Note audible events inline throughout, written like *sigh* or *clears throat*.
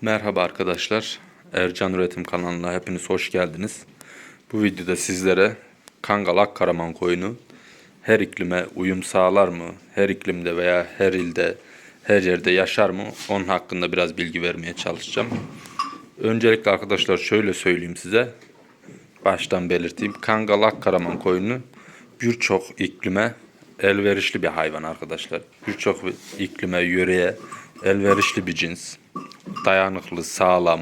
Merhaba arkadaşlar. Ercan Üretim kanalına hepiniz hoş geldiniz. Bu videoda sizlere Kangal Akkaraman koyunu her iklime uyum sağlar mı? Her iklimde veya her ilde, her yerde yaşar mı? Onun hakkında biraz bilgi vermeye çalışacağım. Öncelikle arkadaşlar şöyle söyleyeyim size. Baştan belirteyim. Kangal Akkaraman koyunu birçok iklime elverişli bir hayvan arkadaşlar. Birçok iklime, yöreye elverişli bir cins dayanıklı, sağlam,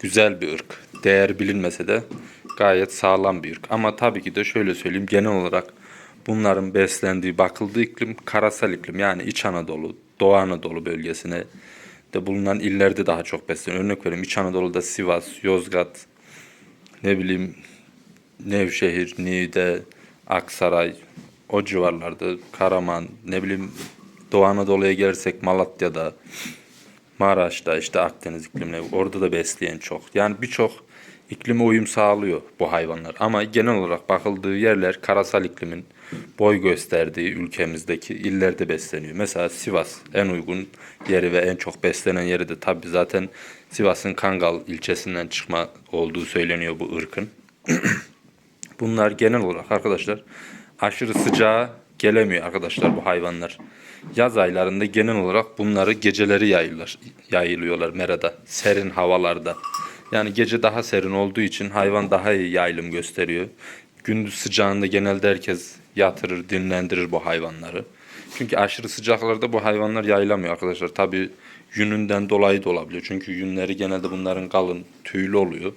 güzel bir ırk. Değer bilinmese de gayet sağlam bir ırk. Ama tabii ki de şöyle söyleyeyim genel olarak bunların beslendiği, bakıldığı iklim karasal iklim. Yani İç Anadolu, Doğu Anadolu bölgesine de bulunan illerde daha çok besleniyor. Örnek vereyim İç Anadolu'da Sivas, Yozgat, ne bileyim Nevşehir, Niğde, Aksaray, o civarlarda, Karaman, ne bileyim Doğu Anadolu'ya gelirsek Malatya'da, Maraş'ta işte Akdeniz iklimine orada da besleyen çok. Yani birçok iklime uyum sağlıyor bu hayvanlar. Ama genel olarak bakıldığı yerler karasal iklimin boy gösterdiği ülkemizdeki illerde besleniyor. Mesela Sivas en uygun yeri ve en çok beslenen yeri de tabi zaten Sivas'ın Kangal ilçesinden çıkma olduğu söyleniyor bu ırkın. *clears throat* Bunlar genel olarak arkadaşlar aşırı sıcağa gelemiyor arkadaşlar bu hayvanlar. Yaz aylarında genel olarak bunları geceleri yayılır, yayılıyorlar merada, serin havalarda. Yani gece daha serin olduğu için hayvan daha iyi yayılım gösteriyor. Gündüz sıcağında genelde herkes yatırır, dinlendirir bu hayvanları. Çünkü aşırı sıcaklarda bu hayvanlar yayılamıyor arkadaşlar. Tabi yününden dolayı da olabiliyor. Çünkü yünleri genelde bunların kalın, tüylü oluyor.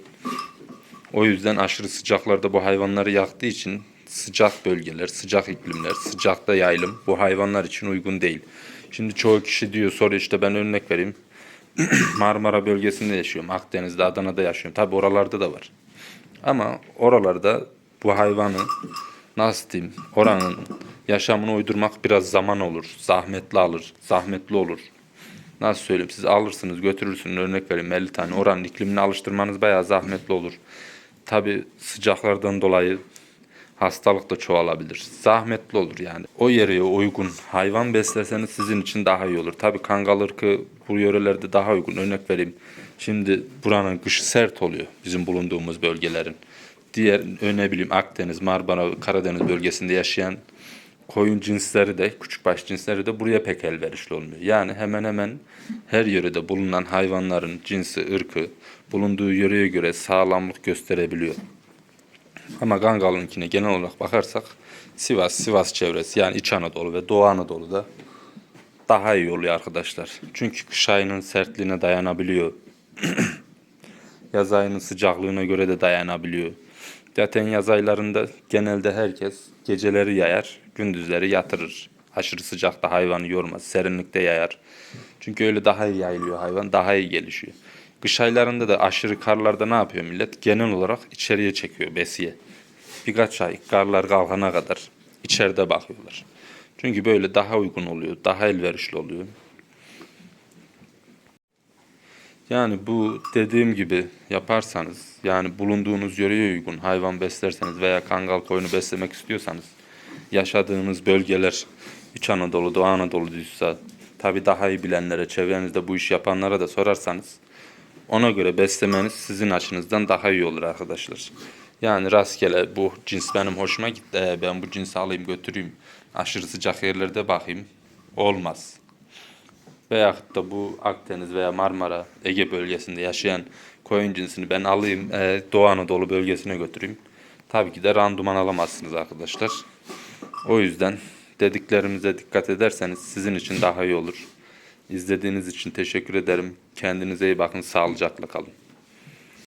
O yüzden aşırı sıcaklarda bu hayvanları yaktığı için sıcak bölgeler, sıcak iklimler, sıcakta yayılım bu hayvanlar için uygun değil. Şimdi çoğu kişi diyor soruyor işte ben örnek vereyim. *clears throat* Marmara bölgesinde yaşıyorum. Akdeniz'de, Adana'da yaşıyorum. Tabi oralarda da var. Ama oralarda bu hayvanı nasıl diyeyim oranın yaşamını uydurmak biraz zaman olur. Zahmetli alır. Zahmetli olur. Nasıl söyleyeyim siz alırsınız götürürsünüz örnek vereyim 50 tane oranın iklimine alıştırmanız bayağı zahmetli olur. Tabi sıcaklardan dolayı hastalık da çoğalabilir. Zahmetli olur yani. O yere uygun hayvan beslerseniz sizin için daha iyi olur. Tabi kangal ırkı bu yörelerde daha uygun. Örnek vereyim. Şimdi buranın kışı sert oluyor bizim bulunduğumuz bölgelerin. Diğer ne bileyim Akdeniz, Marmara, Karadeniz bölgesinde yaşayan koyun cinsleri de, küçükbaş cinsleri de buraya pek elverişli olmuyor. Yani hemen hemen her yörede bulunan hayvanların cinsi, ırkı bulunduğu yöreye göre sağlamlık gösterebiliyor. Ama Gangal'ınkine genel olarak bakarsak Sivas, Sivas çevresi yani İç Anadolu ve Doğu Anadolu'da daha iyi oluyor arkadaşlar. Çünkü kış ayının sertliğine dayanabiliyor. *clears throat* yaz ayının sıcaklığına göre de dayanabiliyor. Zaten yaz aylarında genelde herkes geceleri yayar, gündüzleri yatırır. Aşırı sıcakta hayvanı yormaz, serinlikte yayar. Çünkü öyle daha iyi yayılıyor hayvan, daha iyi gelişiyor. Kış aylarında da aşırı karlarda ne yapıyor millet? Genel olarak içeriye çekiyor besiye. Birkaç ay karlar kalkana kadar içeride bakıyorlar. Çünkü böyle daha uygun oluyor, daha elverişli oluyor. Yani bu dediğim gibi yaparsanız, yani bulunduğunuz yöreye uygun hayvan beslerseniz veya kangal koyunu beslemek istiyorsanız, yaşadığınız bölgeler İç Anadolu, Doğu Anadolu'duysa, tabi daha iyi bilenlere, çevrenizde bu iş yapanlara da sorarsanız, ona göre beslemeniz sizin açınızdan daha iyi olur arkadaşlar. Yani rastgele bu cins benim hoşuma gitti. Ee, ben bu cinsi alayım götüreyim. Aşırı sıcak yerlerde bakayım. Olmaz. Veyahut da bu Akdeniz veya Marmara, Ege bölgesinde yaşayan koyun cinsini ben alayım e, Doğu Anadolu bölgesine götüreyim. Tabii ki de randuman alamazsınız arkadaşlar. O yüzden dediklerimize dikkat ederseniz sizin için daha iyi olur. İzlediğiniz için teşekkür ederim. Kendinize iyi bakın. Sağlıcakla kalın.